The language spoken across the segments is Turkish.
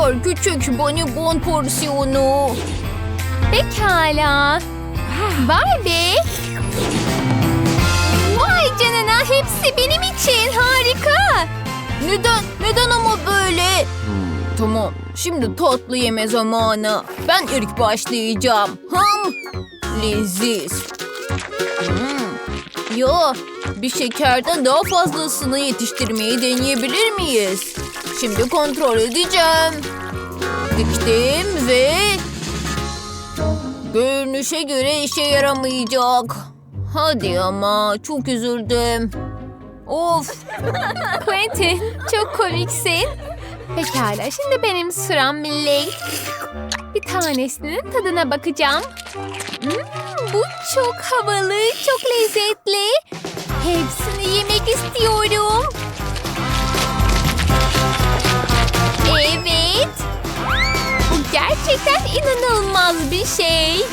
kadar küçük bonibon porsiyonu. Pekala. Vay be. Vay canına hepsi benim için harika. Neden? Neden ama böyle? Tamam, şimdi tatlı yeme zamanı. Ben ilk başlayacağım. Ham! Leziz. Hmm. Ya, bir şekerden daha fazlasını yetiştirmeyi deneyebilir miyiz? Şimdi kontrol edeceğim. Diktim ve... Görünüşe göre işe yaramayacak. Hadi ama çok üzüldüm. Of Quentin çok komiksin. Pekala şimdi benim sıram millet. Bir tanesinin tadına bakacağım. Hmm, bu çok havalı, çok lezzetli. Hepsini yemek istiyorum. Gerçekten inanılmaz bir şey.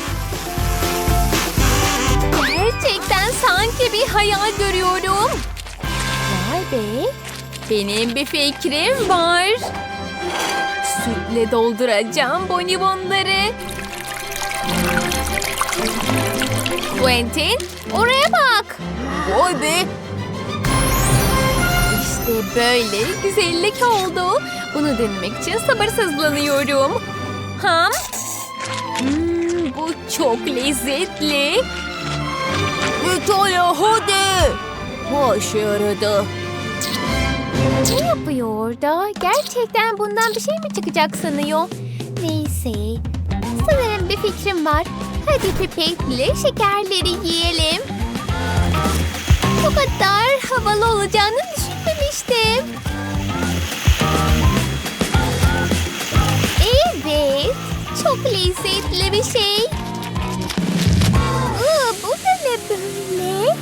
Gerçekten sanki bir hayal görüyorum. Vay be. Benim bir fikrim var. Sütle dolduracağım bonibonları. Quentin, oraya bak. vay be. İşte böyle güzellik oldu. Bunu denemek için sabırsızlanıyorum. Ham? Hmm, bu çok lezzetli. Pekala hadi. Yaradı. Ne yapıyor orada? Gerçekten bundan bir şey mi çıkacak sanıyor? Neyse. Sanırım bir fikrim var. Hadi pipetle şekerleri yiyelim. Bu kadar havalı olacağını düşünmemiştim. Lezzetli bir şey. Aa, bu da ne böyle?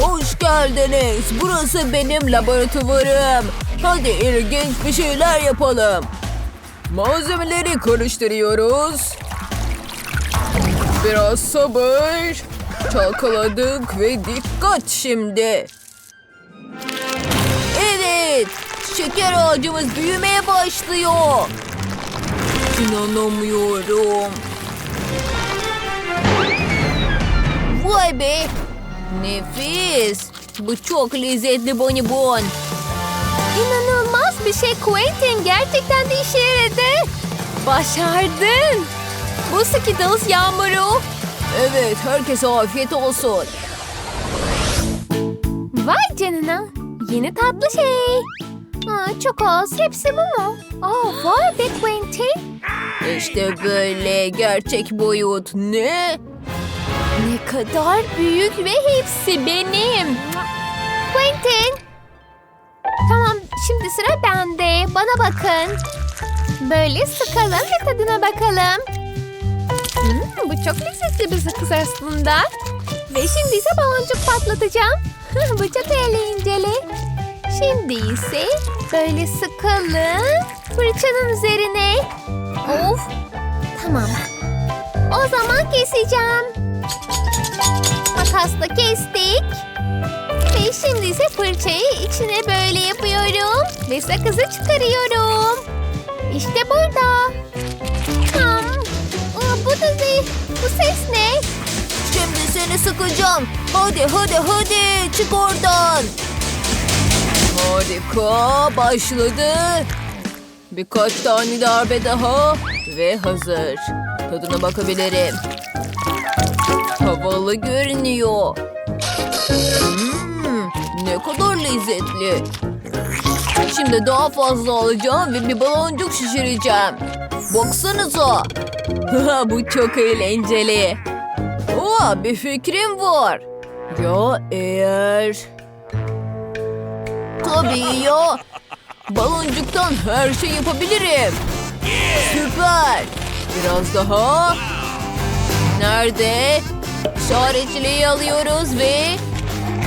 Hoş geldiniz. Burası benim laboratuvarım. Hadi ilginç bir şeyler yapalım. Malzemeleri karıştırıyoruz. Biraz sabır. Çalkaladık ve dikkat şimdi. Evet. Şeker ağacımız büyümeye başlıyor. İnanamıyorum. Vay be. Nefis. Bu çok lezzetli bonibon. İnanılmaz bir şey Quentin. Gerçekten de işe yaradı. Başardın. Bu Skittles yağmuru. Evet, herkese afiyet olsun. Vay canına. Yeni tatlı şey. Aa, çok az. Hepsi bu mu? Aa, vay be Quentin. İşte böyle gerçek boyut. Ne? Ne kadar büyük ve hepsi benim. Quentin. Tamam şimdi sıra bende. Bana bakın. Böyle sıkalım ve tadına bakalım. Hmm, bu çok lezzetli bir sakız aslında. Ve şimdi ise baloncuk patlatacağım. bu çok eğlenceli. Şimdi ise böyle sıkalım. Fırçanın üzerine. Of. Tamam. O zaman keseceğim. Makasla kestik. Ve şimdi ise fırçayı içine böyle yapıyorum. Ve sakızı çıkarıyorum. İşte burada. Aa, bu da ne? Bu ses ne? Şimdi seni sıkacağım. Hadi hadi hadi çık oradan. Harika başladı. Birkaç tane darbe daha ve hazır. Tadına bakabilirim. Havalı görünüyor. Hmm, ne kadar lezzetli. Şimdi daha fazla alacağım ve bir baloncuk şişireceğim. Baksanıza. Bu çok eğlenceli. Aa, bir fikrim var. Ya eğer... Tabii ya. Baloncuktan her şey yapabilirim. Süper. Biraz daha. Nerede? İşaretçiliği alıyoruz ve...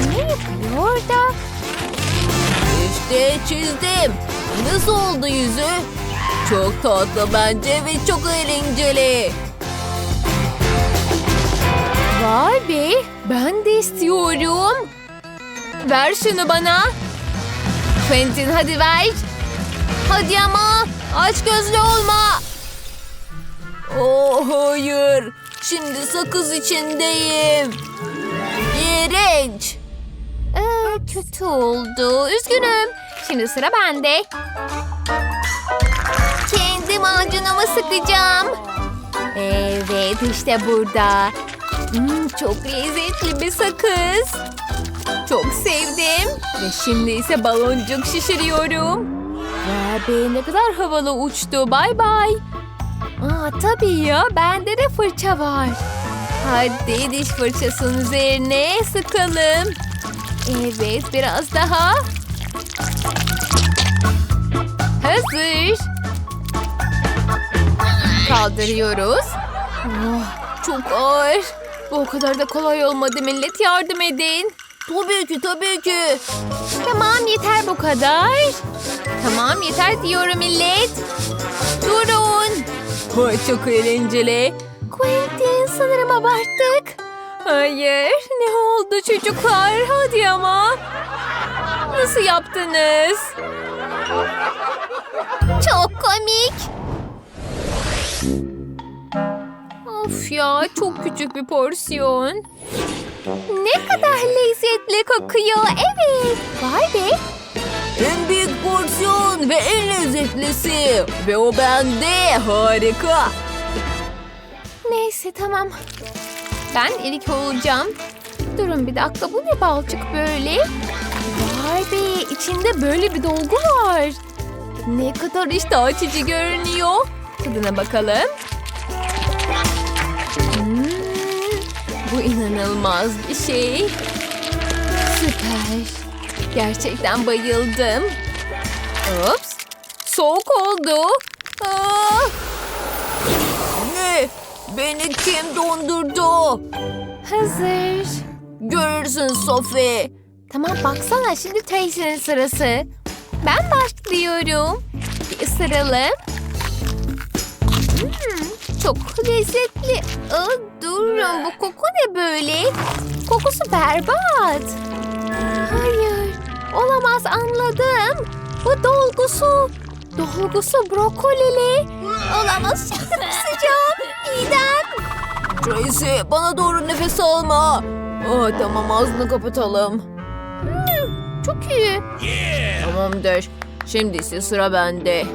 Ne yapıyor orada? İşte çizdim. Nasıl oldu yüzü? Çok tatlı bence ve çok eğlenceli. Vay be, ben de istiyorum. Ver şunu bana. Quentin hadi ver. Hadi ama aç gözlü olma. Oh hayır. Şimdi sakız içindeyim. İğrenç. Ee, kötü oldu. Üzgünüm. Şimdi sıra bende. Kendi macunamı sıkacağım. Evet işte burada. Hmm, çok lezzetli bir sakız. Çok sevdim. Ve şimdi ise baloncuk şişiriyorum. Be ne kadar havalı uçtu. Bay bay. Aa, tabii ya bende de fırça var. Hadi diş fırçasının üzerine sıkalım. Evet biraz daha. Hazır. Kaldırıyoruz. Oh, çok ağır. Bu o kadar da kolay olmadı millet yardım edin. Tabii ki tabii ki. Tamam yeter bu kadar. Tamam yeter diyorum millet. Durun. Ay, çok eğlenceli. Quentin sanırım abarttık. Hayır ne oldu çocuklar hadi ama. Nasıl yaptınız? Çok komik. Of ya çok küçük bir porsiyon. Ne kadar lezzetli kokuyor evet. Vay be En büyük porsiyon ve en lezzetlisi. Ve o bende. Harika. Neyse tamam. Ben ilk olacağım. Durun bir dakika bu ne balçık böyle? Vay be içinde böyle bir dolgu var. Ne kadar iştah açıcı görünüyor. Tadına bakalım. İnanılmaz bir şey. Süper. Gerçekten bayıldım. Ops. Soğuk oldu. Ah. Ne? Beni kim dondurdu? Hazır. Görürsün Sophie. Tamam baksana şimdi Tracy'nin sırası. Ben başlıyorum. Bir ısıralım. Hmm, çok lezzetli. Aa, durun bu koku ne böyle? Kokusu berbat. Hayır olamaz anladım. Bu dolgusu. Dolgusu brokolili. Olamaz şimdi kusacağım. Midem. Tracy bana doğru nefes alma. Aa, tamam ağzını kapatalım. Çok iyi. Tamamdır. Şimdi ise sıra bende.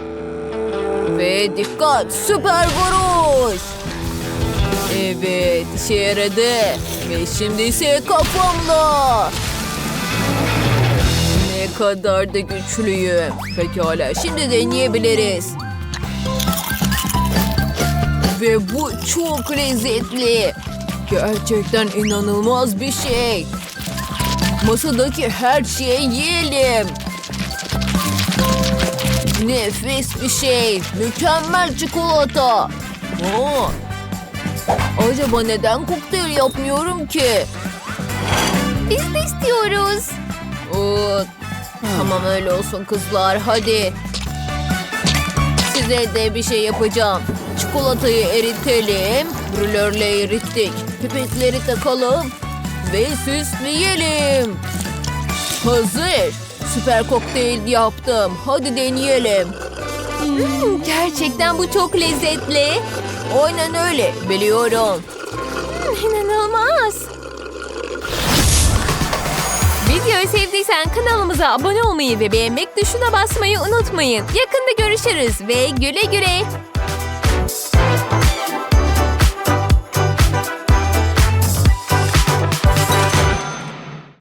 Ve dikkat süper vuruş. Evet işe yaradı. Ve şimdi ise kafamla. Ne kadar da güçlüyüm. Pekala şimdi deneyebiliriz. Ve bu çok lezzetli. Gerçekten inanılmaz bir şey. Masadaki her şeyi yiyelim. Nefis bir şey. Mükemmel çikolata. Aa, acaba neden kokteyl yapmıyorum ki? Biz de istiyoruz. Oo, tamam öyle olsun kızlar hadi. Size de bir şey yapacağım. Çikolatayı eritelim. Brülörle erittik. Pipetleri takalım. Ve süsleyelim. Hazır. Süper kokteyl yaptım. Hadi deneyelim. Hmm, gerçekten bu çok lezzetli. Aynen öyle. Biliyorum. Hmm, İnanılmaz. Videoyu sevdiysen kanalımıza abone olmayı ve beğenmek tuşuna basmayı unutmayın. Yakında görüşürüz ve güle güle.